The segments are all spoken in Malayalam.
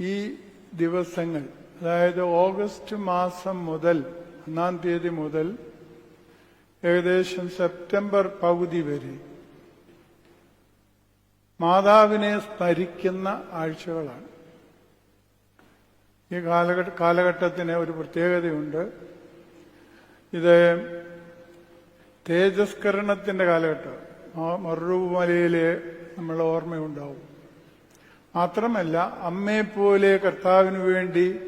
ഈ ദിവസങ്ങൾ അതായത് ഓഗസ്റ്റ് മാസം മുതൽ ഒന്നാം തീയതി മുതൽ ഏകദേശം സെപ്റ്റംബർ പകുതി വരെ മാതാവിനെ സ്മരിക്കുന്ന ആഴ്ചകളാണ്. ഈ കാലഘട്ട കാലഘട്ടത്തിന് ഒരു പ്രത്യേകതയുണ്ട്. ഇത് തേജസ്കരണത്തിന്റെ കാലഘട്ടം മറുമലയിലെ നമ്മൾ ഓർമ്മയുണ്ടാവും. മാത്രമല്ല അമ്മയെപ്പോലെ കർത്താവിന് വേണ്ടി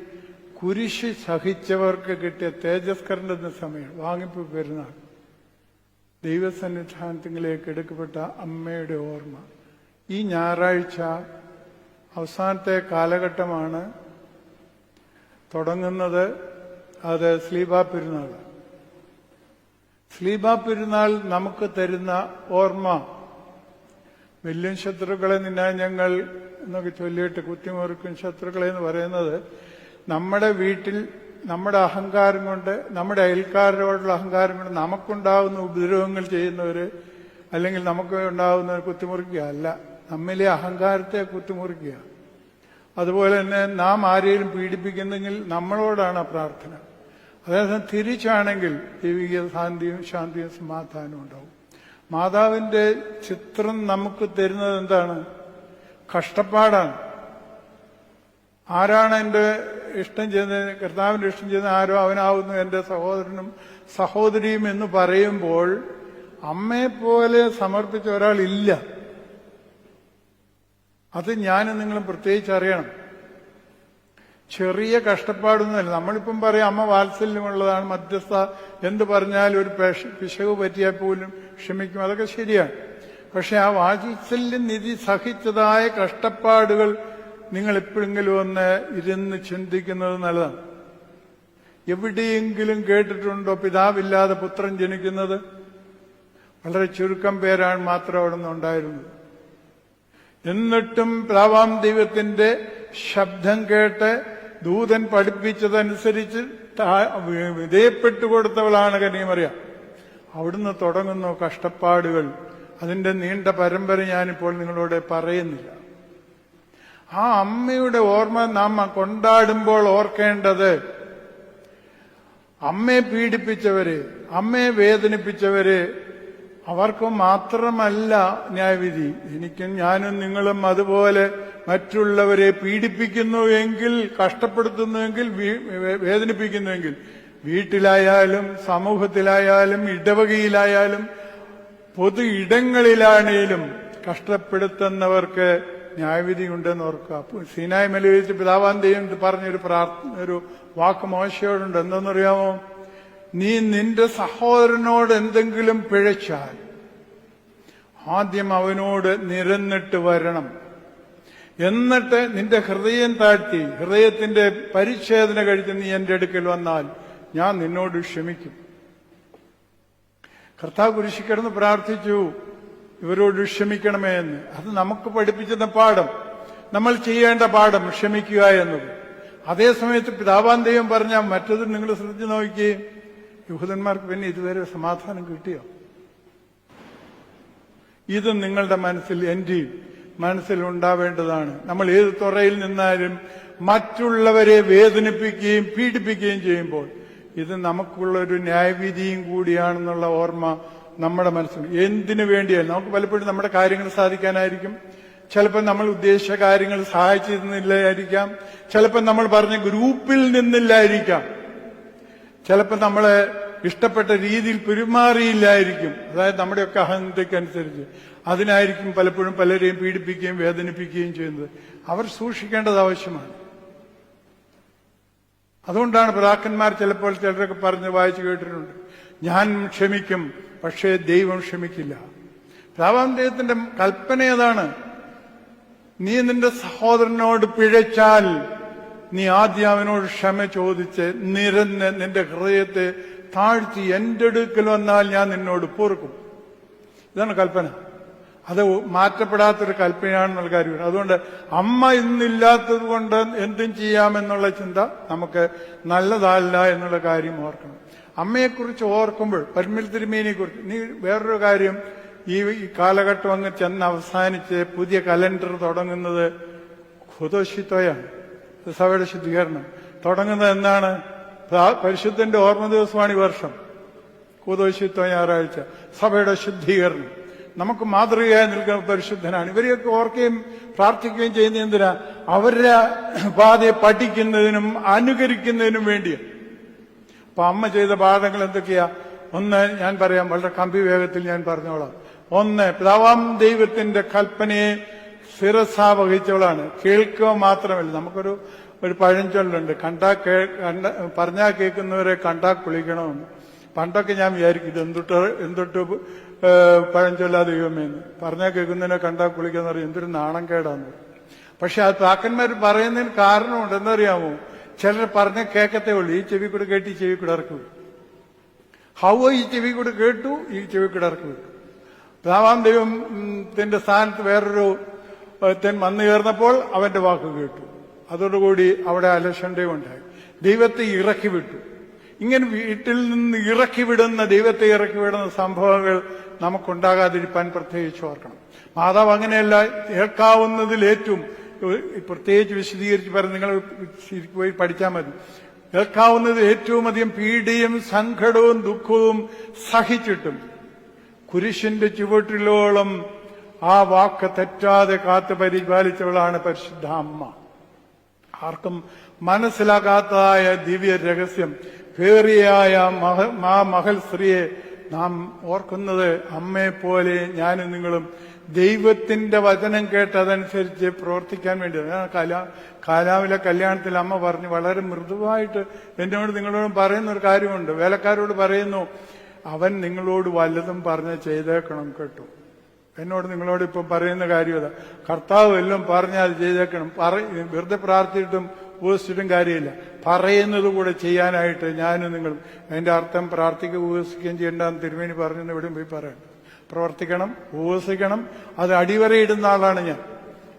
കുരിശ് സഹിച്ചവർക്ക് കിട്ടിയ തേജസ്കരണത്തിന്റെ സമയം വാങ്ങിപ്പ് പെരുന്നാൾ. ദൈവസന്നിധാനത്തിലേക്ക് എടുക്കപ്പെട്ട അമ്മയുടെ ഓർമ്മ. ഈ ഞായറാഴ്ച അവസാനത്തെ കാലഘട്ടമാണ് തുടങ്ങുന്നത്. അത് സ്ലീബ പെരുന്നാൾ. സ്ലീബ പെരുന്നാൾ നമുക്ക് തരുന്ന ഓർമ്മ. വലിയ ശത്രുക്കളെ നിന്നാൽ ഞങ്ങൾ എന്നൊക്കെ ചൊല്ലിയിട്ട് കുത്തിമുറുക്കും ശത്രുക്കളെ എന്ന് പറയുന്നത് നമ്മുടെ വീട്ടിൽ നമ്മുടെ അഹങ്കാരം കൊണ്ട് നമ്മുടെ അയൽക്കാരോടുള്ള അഹങ്കാരം കൊണ്ട് നമുക്കുണ്ടാകുന്ന ഉപദ്രവങ്ങൾ ചെയ്യുന്നവര് അല്ലെങ്കിൽ നമുക്ക് ഉണ്ടാകുന്ന കുത്തിമുറിക്കുക അല്ല. നമ്മിലെ അഹങ്കാരത്തെ കുത്തിമുറിക്കുക. അതുപോലെ തന്നെ നാം ആരെയും പീഡിപ്പിക്കുന്നെങ്കിൽ നമ്മളോടാണ് ആ പ്രാർത്ഥന. അതേസമയം തിരിച്ചാണെങ്കിൽ ദൈവിക ശാന്തിയും ശാന്തിയും സമാധാനവും ഉണ്ടാവും. മാതാവിന്റെ ചിത്രം നമുക്ക് തരുന്നത് എന്താണ്? കഷ്ടപ്പാടാണ്. ആരാണ് എന്റെ ഇഷ്ടം ചെയ്യുന്നത്? കർത്താവിന്റെ ഇഷ്ടം ചെയ്യുന്ന ആരോ അവനാവുന്നു. എന്റെ സഹോദരനും സഹോദരിയും എന്ന് പറയുമ്പോൾ അമ്മയെപ്പോലെ സമർപ്പിച്ച ഒരാളില്ല. അത് ഞാനും നിങ്ങളും പ്രത്യേകിച്ച് അറിയണം. ചെറിയ കഷ്ടപ്പാടൊന്നുമല്ല. നമ്മളിപ്പം പറയാം അമ്മ വാത്സല്യമുള്ളതാണ് മധ്യസ്ഥ എന്ത് പറഞ്ഞാലും ഒരു പേശ- പിശക് പറ്റിയാൽ പോലും ക്ഷമിക്കും. അതൊക്കെ ശരിയാണ്. പക്ഷെ ആ വാത്സല്യം നിധി സഹിച്ചതായ കഷ്ടപ്പാടുകൾ നിങ്ങൾ എപ്പോഴെങ്കിലും ഒന്ന് ഇരുന്ന് ചിന്തിക്കുന്നത് നല്ലതാണ്. എവിടെയെങ്കിലും കേട്ടിട്ടുണ്ടോ പിതാവില്ലാതെ പുത്രൻ ജനിക്കുന്നത്? വളരെ ചുരുക്കം പേരാണ് മാത്രം അവിടെ നിന്ന് ഉണ്ടായിരുന്നത്. എന്നിട്ടും പിതാവാം ദൈവത്തിന്റെ ശബ്ദം കേട്ട് ദൂതൻ പഠിപ്പിച്ചതനുസരിച്ച് വിധേയപ്പെട്ടു കൊടുത്തവളാണ് കനിയമറിയ അവിടുന്ന് തുടങ്ങുന്നു കഷ്ടപ്പാടുകൾ. അതിന്റെ നീണ്ട പരമ്പര ഞാനിപ്പോൾ നിങ്ങളോട് പറയുന്നില്ല. ആ അമ്മയുടെ ഓർമ്മ നാം കൊണ്ടാടുമ്പോൾ ഓർക്കേണ്ടത് അമ്മയെ പീഡിപ്പിച്ചവര് അമ്മയെ വേദനിപ്പിച്ചവര് അവർക്ക് മാത്രമല്ല ന്യായവിധി. എനിക്കും ഞാനും നിങ്ങളും അതുപോലെ മറ്റുള്ളവരെ പീഡിപ്പിക്കുന്നുവെങ്കിൽ കഷ്ടപ്പെടുത്തുന്നുവെങ്കിൽ വേദനിപ്പിക്കുന്നുവെങ്കിൽ വീട്ടിലായാലും സമൂഹത്തിലായാലും ഇടവകയിലായാലും പൊതു ഇടങ്ങളിലാണേലും കഷ്ടപ്പെടുത്തുന്നവർക്ക് ന്യായവിധി ഉണ്ടെന്ന് ഓർക്കുക. സീനായ് മലയിച്ച് പിതാവാന്തയും പറഞ്ഞൊരു പ്രാർത്ഥന ഒരു വാക്ക് മോശയോടുണ്ട്. എന്തെന്നറിയാമോ? നീ നിന്റെ സഹോദരനോട് എന്തെങ്കിലും പിഴച്ചാൽ ആദ്യം അവനോട് നിരന്നിട്ട് വരണം. എന്നിട്ട് നിന്റെ ഹൃദയം താഴ്ത്തി ഹൃദയത്തിന്റെ പരിച്ഛേദന കഴിച്ച് നീ എന്റെ അടുക്കൽ വന്നാൽ ഞാൻ നിന്നോട് ക്ഷമിക്കും. കർത്താവ് കുരിശി കിടന്ന് പ്രാർത്ഥിച്ചു ഇവരോട് ക്ഷമിക്കണമേ എന്ന്. അത് നമുക്ക് പഠിപ്പിച്ചിരുന്ന പാഠം നമ്മൾ ചെയ്യേണ്ട പാഠം ക്ഷമിക്കുക എന്നത്. അതേസമയത്ത് പിതാവാൻ ദൈവം പറഞ്ഞ മറ്റത് നിങ്ങൾ ശ്രദ്ധിച്ചു നോക്കിയേ യഹൂദന്മാർക്ക് പിന്നെ ഇതുവരെ സമാധാനം കിട്ടിയോ? ഇത് നിങ്ങളുടെ മനസ്സിൽ എന്റെയും മനസ്സിൽ ഉണ്ടാവേണ്ടതാണ്. നമ്മൾ ഏത് തുറയിൽ നിന്നാലും മറ്റുള്ളവരെ വേദനിപ്പിക്കുകയും പീഡിപ്പിക്കുകയും ചെയ്യുമ്പോൾ ഇത് നമുക്കുള്ളൊരു ന്യായവിധിയും കൂടിയാണെന്നുള്ള ഓർമ്മ നമ്മുടെ മനസ്സിൽ എന്തിനു വേണ്ടിയാലും നമുക്ക് പലപ്പോഴും നമ്മുടെ കാര്യങ്ങൾ സാധിക്കാനായിരിക്കും. ചിലപ്പോൾ നമ്മൾ ഉദ്ദേശിച്ച കാര്യങ്ങൾ സഹായിച്ചിരുന്നില്ലായിരിക്കാം. ചിലപ്പോൾ നമ്മൾ പറഞ്ഞ ഗ്രൂപ്പിൽ നിന്നില്ലായിരിക്കാം. ചിലപ്പോൾ നമ്മളെ ഇഷ്ടപ്പെട്ട രീതിയിൽ പെരുമാറിയില്ലായിരിക്കും. അതായത് നമ്മുടെയൊക്കെ അഹന്തയ്ക്കനുസരിച്ച്. അതിനായിരിക്കും പലപ്പോഴും പലരെയും പീഡിപ്പിക്കുകയും വേദനിപ്പിക്കുകയും ചെയ്യുന്നത്. അവർ സൂക്ഷിക്കേണ്ടത് ആവശ്യമാണ്. അതുകൊണ്ടാണ് പിതാക്കന്മാർ ചിലപ്പോൾ ചിലരൊക്കെ പറഞ്ഞ് വായിച്ചു കേട്ടിട്ടുണ്ട്. ഞാൻ ക്ഷമിക്കും പക്ഷേ ദൈവം ക്ഷമിക്കില്ല. പിതാവാം ദൈവത്തിന്റെ കൽപ്പന ഏതാണ്? നീ നിന്റെ സഹോദരനോട് പിഴച്ചാൽ നീ ആദ്യം അവനോട് ക്ഷമ ചോദിച്ച് നിരന്ന് നിന്റെ ഹൃദയത്തെ താഴ്ത്തി എന്റെ അടുക്കൽ വന്നാൽ ഞാൻ നിന്നോട് പൊറുക്കും. ഇതാണ് കൽപ്പന. അത് മാറ്റപ്പെടാത്തൊരു കൽപ്പനയാണെന്നുള്ള കാര്യമാണ് അതുകൊണ്ട് അമ്മ ഇന്നില്ലാത്തത് കൊണ്ട് എന്തും ചെയ്യാമെന്നുള്ള ചിന്ത നമുക്ക് നല്ലതല്ല എന്നുള്ള കാര്യം ഓർക്കണം. അമ്മയെക്കുറിച്ച് ഓർക്കുമ്പോൾ പരിമിൽ തിരുമേനിയെ കുറിച്ച് നീ വേറൊരു കാര്യം ഈ കാലഘട്ടം അങ്ങ് ചെന്ന് അവസാനിച്ച് പുതിയ കലണ്ടർ തുടങ്ങുന്നത് ഹുദോഷിത്തോയാണ് സഭയുടെ ശുദ്ധീകരണം. തുടങ്ങുന്നത് എന്നാണ്? പരിശുദ്ധന്റെ ഓർമ്മ ദിവസമാണ് ഈ വർഷം. കൂതോശിത്വ ഞായറാഴ്ച. സഭയുടെ ശുദ്ധീകരണം. നമുക്ക് മാതൃകയായി നിൽക്കുന്ന പരിശുദ്ധനാണ്. ഇവരെയൊക്കെ ഓർക്കുകയും പ്രാർത്ഥിക്കുകയും ചെയ്യുന്ന എന്തിനാ? അവരുടെ പാതയെ പഠിക്കുന്നതിനും അനുകരിക്കുന്നതിനും വേണ്ടിയാണ് അപ്പൊ അമ്മ ചെയ്ത പാഠങ്ങൾ എന്തൊക്കെയാ? ഒന്ന് ഞാൻ പറയാം വളരെ കമ്പി വേഗത്തിൽ ഞാൻ പറഞ്ഞോളാം. ഒന്ന് പിതാവാം ദൈവത്തിന്റെ കൽപ്പനയെ സ്ഥിരസാ വഹിച്ചവളാണ് കേൾക്കുക മാത്രമല്ല. നമുക്കൊരു ഒരു പഴഞ്ചൊല്ലുണ്ട്. കണ്ടാ കേ കണ്ട പറഞ്ഞാ കേൾക്കുന്നവരെ കണ്ടാ കുളിക്കണമെന്ന്. പണ്ടൊക്കെ ഞാൻ വിചാരിക്കും ഇത് എന്തൊട്ട് എന്തൊട്ട് പഴഞ്ചൊല്ലാ ദൈവമേന്ന് പറഞ്ഞാൽ കേൾക്കുന്നതിനെ കണ്ടാൽ കുളിക്കാന്ന് പറയും എന്തൊരു നാണം കേടാന്ന്. പക്ഷെ ആ താക്കന്മാർ പറയുന്നതിന് കാരണമുണ്ട്. എന്നറിയാമോ? ചിലർ പറഞ്ഞ കേൾക്കത്തേ ഉള്ളൂ. ഈ ചെവി കൂടെ കേട്ട് ഈ ചെവി കൂടെ ഇറക്കി ഈ ചെവി കൂടെ കേട്ടു ഈ ചെവി കൂടെ ഇറക്കി വിട്ടു പിതാവാം ദൈവത്തിന്റെ സ്ഥാനത്ത് വേറൊരു തെൻ വന്നു അവന്റെ വാക്ക് കേട്ടു. അതോടുകൂടി അവിടെ അലക്ഷണ്ടയും ഉണ്ടായി. ദൈവത്തെ ഇറക്കി വിട്ടു. ഇങ്ങനെ വീട്ടിൽ നിന്ന് ഇറക്കി വിടുന്ന ദൈവത്തെ ഇറക്കി വിടുന്ന സംഭവങ്ങൾ നമുക്കുണ്ടാകാതിരിക്കാൻ പ്രത്യേകിച്ച് ഓർക്കണം. മാതാവ് അങ്ങനെയല്ല ഏഹ് പ്രത്യേകിച്ച് വിശദീകരിച്ച് പറഞ്ഞ് നിങ്ങൾ പോയി പഠിച്ചാൽ മതി. കേൾക്കാവുന്നത് ഏറ്റവും അധികം പീഡയും സങ്കടവും ദുഃഖവും സഹിച്ചിട്ടും കുരിശിന്റെ ചുവട്ടിലോളം ആ വാക്ക് തെറ്റാതെ കാത്തു പരിപാലിച്ചവളാണ് പരിശുദ്ധ അമ്മ. ആർക്കും മനസ്സിലാകാത്തതായ ദിവ്യ രഹസ്യം പേറിയായ മഹ- ആ മഹൽ സ്ത്രീയെ നാം ഓർക്കുന്നത് അമ്മയെ പോലെ ഞാനും നിങ്ങളും ദൈവത്തിന്റെ വചനം കേട്ടതനുസരിച്ച് പ്രവർത്തിക്കാൻ വേണ്ടി. കലാ കാലാവിലെ കല്യാണത്തിൽ അമ്മ പറഞ്ഞു വളരെ മൃദുവായിട്ട് എന്നോട് നിങ്ങളോട് പറയുന്ന ഒരു കാര്യമുണ്ട്. വേലക്കാരോട് പറയുന്നു അവൻ നിങ്ങളോട് വല്ലതും പറഞ്ഞ് ചെയ്തേക്കണം കേട്ടോ. എന്നോട് നിങ്ങളോട് ഇപ്പം പറയുന്ന കാര്യം കർത്താവ് എല്ലാം പറഞ്ഞാൽ ചെയ്തേക്കണം. പറ വെറുതെ പ്രാർത്ഥിച്ചിട്ടും ഉപസിച്ചിട്ടും കാര്യമില്ല. പറയുന്നത് കൂടെ ചെയ്യാനായിട്ട് ഞാനും നിങ്ങളും അതിന്റെ അർത്ഥം പ്രാർത്ഥിക്കുക ഉപസിക്കുകയും ചെയ്യേണ്ടെന്ന് തിരുമേനി പറഞ്ഞെന്ന് എവിടെയും പോയി പറയണം പ്രവർത്തിക്കണം ഉപസിക്കണം അത് അടിവരയിടുന്ന ആളാണ് ഞാൻ.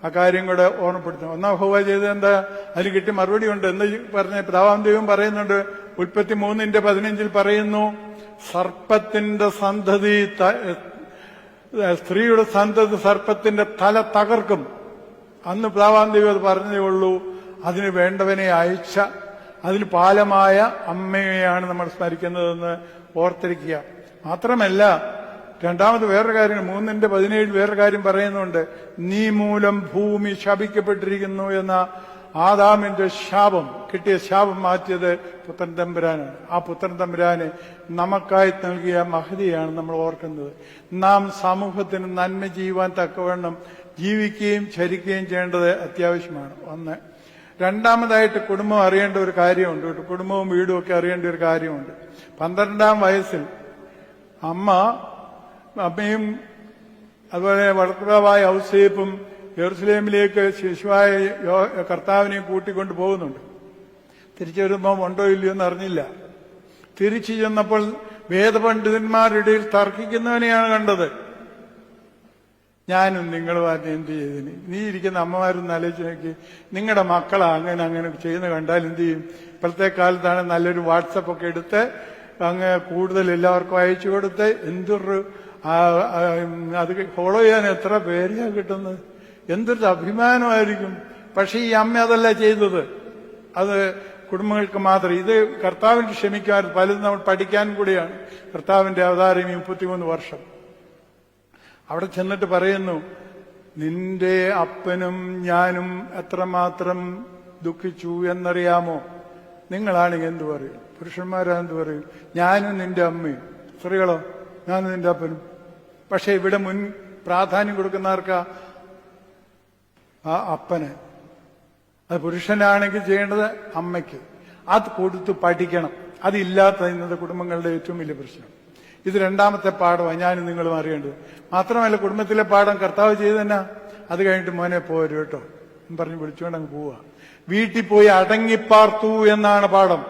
ആ കാര്യം കൂടെ ഓർമ്മപ്പെടുത്തുന്നു ഒന്നാം ഹോവ ചെയ്തത് എന്താ? അതിന് കിട്ടിയ മറുപടി ഉണ്ട്. എന്ന് പറഞ്ഞ പിതാവാം ദൈവം പറയുന്നുണ്ട്. ഉൽപ്പത്തി മൂന്നിന്റെ പതിനഞ്ചിൽ പറയുന്നു സർപ്പത്തിന്റെ സന്തതി സ്ത്രീയുടെ സന്തതി സർപ്പത്തിന്റെ തല തകർക്കും. അന്ന് പിതാവാം ദൈവം അത് പറഞ്ഞേ ഉള്ളൂ. അതിന് വേണ്ടവനെ അയച്ച അതിന് പാലമായ അമ്മയെയാണ് നമ്മൾ സ്മരിക്കുന്നതെന്ന് ഓർത്തിരിക്കുക. മാത്രമല്ല രണ്ടാമത് വേറൊരു കാര്യം മൂന്നിന്റെ പതിനേഴ് വേറൊരു കാര്യം പറയുന്നുണ്ട്. നീ മൂലം ഭൂമി ശപിക്കപ്പെട്ടിരിക്കുന്നു എന്ന ആദാമിന്റെ ശാപം കിട്ടിയ ശാപം മാറ്റിയത് പുത്രൻ തമ്പുരാനാണ്. ആ പുത്രൻ തമ്പുരാനെ നമുക്കായി നൽകിയ മഹതിയാണ് നമ്മൾ ഓർക്കുന്നത്. നാം സമൂഹത്തിന് നന്മ ചെയ്യുവാൻ തക്കവണ്ണം ജീവിക്കുകയും ചരിക്കുകയും ചെയ്യേണ്ടത് അത്യാവശ്യമാണ്. ഒന്ന് രണ്ടാമതായിട്ട് കുടുംബം അറിയേണ്ട ഒരു കാര്യമുണ്ട്. കുടുംബവും വീടും ഒക്കെ അറിയേണ്ട ഒരു കാര്യമുണ്ട്. പന്ത്രണ്ടാം വയസ്സിൽ അമ്മ അമ്മയും അതുപോലെ വളർത്തുകാവായ ഔസേപ്പും ജെറുസലേമിലേക്ക് ശിശുവായ കർത്താവിനെയും കൂട്ടിക്കൊണ്ട് പോകുന്നുണ്ട്. തിരിച്ചു വരുമ്പോൾ ഉണ്ടോ ഇല്ലയോ എന്ന് അറിഞ്ഞില്ല. തിരിച്ചു ചെന്നപ്പോൾ വേദപണ്ഡിതന്മാരുടെ ഇടയിൽ തർക്കിക്കുന്നവനെയാണ് കണ്ടത്. ഞാനും നിങ്ങളും അത് എന്ത് ചെയ്തിന്? നീ ഇരിക്കുന്ന അമ്മമാരൊന്ന് ആലോചിച്ച് നോക്കി. നിങ്ങളുടെ മക്കളെ അങ്ങനെ അങ്ങനെ ചെയ്യുന്ന കണ്ടാൽ എന്ത് ചെയ്യും? ഇപ്പോഴത്തെ കാലത്താണ് നല്ലൊരു വാട്സപ്പ് ഒക്കെ എടുത്ത് അങ്ങ് കൂടുതൽ എല്ലാവർക്കും അയച്ചു കൊടുത്ത് എന്തൊരു അത് ഫോളോ ചെയ്യാൻ എത്ര പേരെയാ കിട്ടുന്നത്? എന്തൊരു അഭിമാനമായിരിക്കും. പക്ഷെ ഈ അമ്മ അതല്ല ചെയ്തത്. അത് കുടുംബങ്ങൾക്ക് മാത്രം. ഇത് കർത്താവിന് ക്ഷമിക്കാൻ പലതും നമ്മൾ പഠിക്കാൻ കൂടിയാണ്. കർത്താവിന്റെ അവതാരം ഈ മുപ്പത്തിമൂന്ന് വർഷം. അവിടെ ചെന്നിട്ട് പറയുന്നു നിന്റെ അപ്പനും ഞാനും എത്രമാത്രം ദുഃഖിച്ചു എന്നറിയാമോ? നിങ്ങളാണെങ്കിൽ എന്തു പറയും? പുരുഷന്മാരാ എന്തു പറയും? ഞാനും നിന്റെ അമ്മയും. സ്ത്രീകളോ? ഞാനും നിന്റെ അപ്പനും. പക്ഷെ ഇവിടെ മുൻ പ്രാധാന്യം കൊടുക്കുന്നവർക്കാ ആ അപ്പന്. അത് പുരുഷനാണെങ്കിൽ ചെയ്യേണ്ടത് അമ്മയ്ക്ക്. അത് കൊടുത്ത് പഠിക്കണം. അതില്ലാത്ത ഇന്നത്തെ കുടുംബങ്ങളുടെ ഏറ്റവും വലിയ പ്രശ്നം. ഇത് രണ്ടാമത്തെ പാഠമാണ് ഞാനും നിങ്ങളും അറിയേണ്ടത്. മാത്രമല്ല കുടുംബത്തിലെ പാഠം കർത്താവ് ചെയ്തു തന്നെ. അത് കഴിഞ്ഞിട്ട് മോനെ പോരും കേട്ടോ. പറഞ്ഞ് വിളിച്ചുകൊണ്ട് അങ്ങ് പോവുക വീട്ടിൽ പോയി അടങ്ങിപ്പാർത്തു എന്നാണ് പാഠം.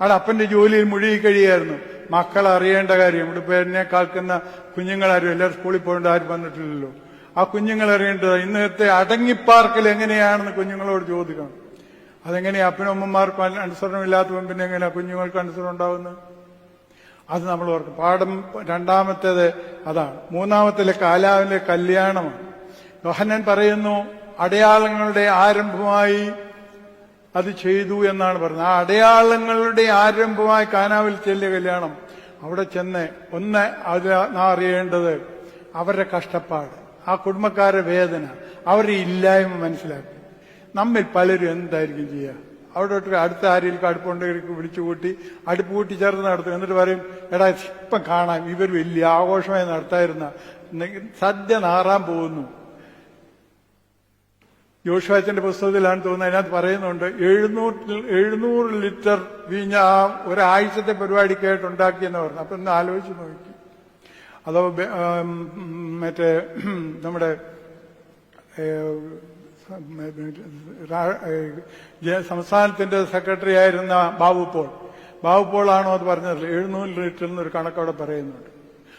അവിടെ അപ്പന്റെ ജോലിയിൽ മുഴുകി കഴിയായിരുന്നു. മക്കൾ അറിയേണ്ട കാര്യം. ഇവിടെ പേരിനെ എന്നെ കാക്കുന്ന കുഞ്ഞുങ്ങളാരും എല്ലാവരും സ്കൂളിൽ പോകേണ്ട ആരും വന്നിട്ടില്ലല്ലോ. ആ കുഞ്ഞുങ്ങൾ അറിയേണ്ടത് ഇന്നത്തെ അടങ്ങിപ്പാർക്കൽ എങ്ങനെയാണെന്ന് കുഞ്ഞുങ്ങളോട് ചോദിക്കണം. അതെങ്ങനെയാ? അപ്പനും അമ്മമാർക്കും അന- അനുസരണമില്ലാത്തവൻ പിന്നെ എങ്ങനെയാ കുഞ്ഞുങ്ങൾക്ക് അനുസരണം ഉണ്ടാവുന്നത്? അത് നമ്മൾ ഓർക്കും. പാഠം രണ്ടാമത്തേത് അതാണ്. മൂന്നാമത്തിലെ കാലാവിലെ കല്യാണമാണ്. യോഹന്നൻ പറയുന്നു അടയാളങ്ങളുടെ ആരംഭമായി അത് ചെയ്തു എന്നാണ് പറഞ്ഞത് ആ അടയാളങ്ങളുടെ ആരംഭമായി കാനാവിൽ ചെല്ലിയ കല്യാണം. അവിടെ ചെന്ന് ഒന്ന് നാ അറിയേണ്ടത് അവരുടെ കഷ്ടപ്പാട് ആ കുടുംബക്കാരുടെ വേദന അവരുടെ ഇല്ലായ്മ മനസ്സിലാക്കി. നമ്മിൽ പലരും എന്തായിരിക്കും ചെയ്യുക അവിടോട്ട് അടുത്ത ആരെങ്കിലും അടുപ്പുണ്ടെങ്കിൽ വിളിച്ചു കൂട്ടി അടുപ്പ് കൂട്ടി ചേർന്ന് നടത്തും. എന്നിട്ട് പറയും എടാ ഇപ്പം കാണാം ഇവർ വലിയ ആഘോഷമായി നടത്തായിരുന്ന സദ്യ നാറാൻ പോകുന്നു. ജോഷുവാച്ചന്റെ പുസ്തകത്തിലാണ് തോന്നുന്നത്. അതിനകത്ത് പറയുന്നുണ്ട് എഴുന്നൂറ് എഴുന്നൂറ് ലിറ്റർ വീഞ്ഞ ഒരാഴ്ചത്തെ പരിപാടിക്കായിട്ട് ഉണ്ടാക്കിയെന്ന് പറഞ്ഞു അപ്പൊ ഒന്ന് ആലോചിച്ച് നോക്കി. അതോ മറ്റേ നമ്മുടെ സംസ്ഥാനത്തിന്റെ സെക്രട്ടറി ആയിരുന്ന ബാബു പോൾ. ബാബു പോളാണോ അത് പറഞ്ഞത്? എഴുന്നൂറ് ലിറ്റർ എന്നൊരു കണക്കവിടെ പറയുന്നുണ്ട്.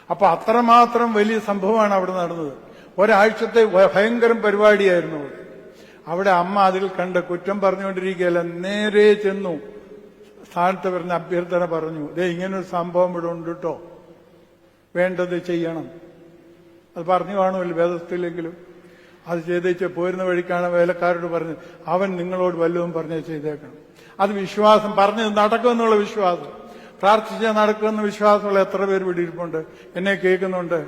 അപ്പൊ അത്രമാത്രം വലിയ സംഭവമാണ് അവിടെ നടന്നത്. ഒരാഴ്ചത്തെ ഭയങ്കരം പരിപാടിയായിരുന്നു അവിടെ. അവിടെ അമ്മ അതിൽ കണ്ട് കുറ്റം പറഞ്ഞുകൊണ്ടിരിക്കുകയല്ല നേരെ ചെന്നു. സ്ഥാനത്ത് വരുന്ന അഭ്യർത്ഥന പറഞ്ഞു ഇതേ ഇങ്ങനൊരു സംഭവം ഇവിടെ ഉണ്ട് കേട്ടോ വേണ്ടത് ചെയ്യണം. അത് പറഞ്ഞു കാണുമല്ലോ വേദത്തിലെങ്കിലും. അത് ചെയ്തേച്ച് പോരുന്ന വഴിക്കാണ് വേലക്കാരോട് പറഞ്ഞത് അവൻ നിങ്ങളോട് വല്ലതും പറഞ്ഞേ ചെയ്തേക്കണം. അത് വിശ്വാസം പറഞ്ഞത് നടക്കുമെന്നുള്ള വിശ്വാസം. പ്രാർത്ഥിച്ചാൽ നടക്കുമെന്ന വിശ്വാസമുള്ള എത്ര പേര് വിടിയിരിപ്പുണ്ട് എന്നെ കേൾക്കുന്നുണ്ട്.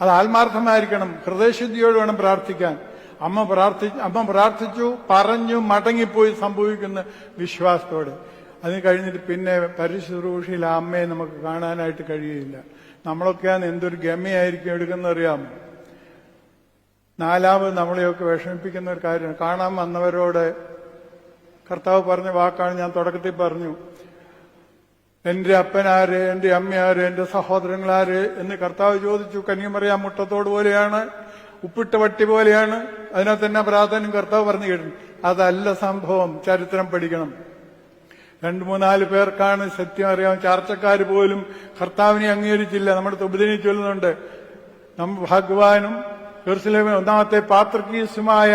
അത് ആത്മാർത്ഥമായിരിക്കണം. ഹൃദയശുദ്ധിയോട് വേണം പ്രാർത്ഥിക്കാൻ. അമ്മ പ്രാർത്ഥി അമ്മ പ്രാർത്ഥിച്ചു പറഞ്ഞു മടങ്ങിപ്പോയി സംഭവിക്കുന്ന വിശ്വാസത്തോടെ. അത് കഴിഞ്ഞിട്ട് പിന്നെ പരിശുശ്രൂഷയിൽ ആ അമ്മയെ നമുക്ക് കാണാനായിട്ട് കഴിയില്ല നമ്മളൊക്കെയാണ് എന്തൊരു ഗമയായിരിക്കും എടുക്കുന്ന അറിയാമോ? നാലാമത് നമ്മളെയൊക്കെ വിഷമിപ്പിക്കുന്ന ഒരു കാര്യം കാണാൻ വന്നവരോട് കർത്താവ് പറഞ്ഞ വാക്കാണ് ഞാൻ തുടക്കത്തിൽ പറഞ്ഞു. എന്റെ അപ്പനാര് എന്റെ അമ്മയാര് എന്റെ സഹോദരങ്ങളാര് എന്ന് കർത്താവ് ചോദിച്ചു. കന്യമറിയാം മുട്ടത്തോട് പോലെയാണ് ഉപ്പിട്ട വട്ടി പോലെയാണ്. അതിനകത്ത് തന്നെ പ്രാധാന്യം കർത്താവ് പറഞ്ഞു കേട്ടു അതല്ല സംഭവം. ചരിത്രം പഠിക്കണം. രണ്ടു മൂന്നാൽ പേർക്കാണ് സത്യം അറിയാം ചാർച്ചക്കാർ പോലും കർത്താവിനെ അംഗീകരിച്ചില്ല നമ്മുടെ തുബദിനെ ചൊല്ലുന്നുണ്ട്. നമ്മ ഭഗവാനും ജെറുസലേമിലെ ഒന്നാമത്തെ പാത്രക്കീസുമായ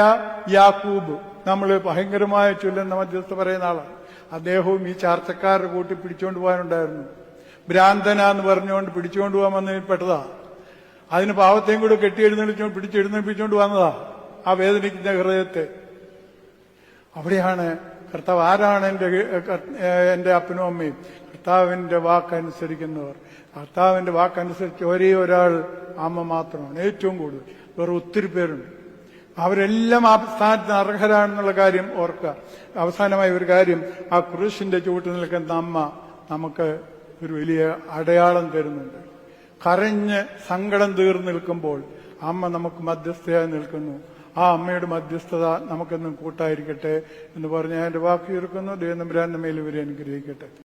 യാക്കൂബ് നമ്മൾ ഭയങ്കരമായ ചൊല്ലുന്ന മധ്യസ്ഥ പറയുന്ന ആളാണ്. അദ്ദേഹവും ഈ ചാർച്ചക്കാരുടെ കൂട്ടി പിടിച്ചുകൊണ്ട് പോകാനുണ്ടായിരുന്നു. ഭ്രാന്തന എന്ന് പറഞ്ഞുകൊണ്ട് പിടിച്ചുകൊണ്ട് പോകാൻ വന്നതിൽ പെട്ടതാ അതിന് പാവത്തെയും കൂടെ കെട്ടി കെട്ടിയെഴുന്നള്ളിച്ചോ പിടിച്ചെഴുന്നേൽപ്പിച്ചുകൊണ്ട് വന്നതാ ആ വേദനിക്കുന്ന ഹൃദയത്തെ. അവിടെയാണ് കർത്താവ് ആരാണ് എന്റെ എന്റെ അപ്പനും അമ്മയും? കർത്താവിന്റെ വാക്കനുസരിക്കുന്നവർ. കർത്താവിന്റെ വാക്കനുസരിച്ച് ഒരേ ഒരാൾ അമ്മ മാത്രമാണ്. ഏറ്റവും കൂടുതൽ. വേറെ ഒത്തിരി പേരുണ്ട്. അവരെല്ലാം ആ സ്ഥാനത്തിന് അർഹരാണെന്നുള്ള കാര്യം ഓർക്കുക. അവസാനമായ ഒരു കാര്യം. ആ ക്രൂശിന്റെ ചുവട്ടിൽ നിൽക്കുന്ന അമ്മ നമുക്ക് ഒരു വലിയ അടയാളം തരുന്നുണ്ട്. കരഞ്ഞ് സങ്കടം തീർന്നു നിൽക്കുമ്പോൾ അമ്മ നമുക്ക് മധ്യസ്ഥയായി നിൽക്കുന്നു. ആ അമ്മയുടെ മധ്യസ്ഥത നമുക്കെന്നും കൂട്ടായിരിക്കട്ടെ എന്ന് പറഞ്ഞ് എന്റെ വാക്ക് ദൈവം നമ്പരാന്റെ മേൽ ഇവരെ അനുഗ്രഹിക്കട്ടെ.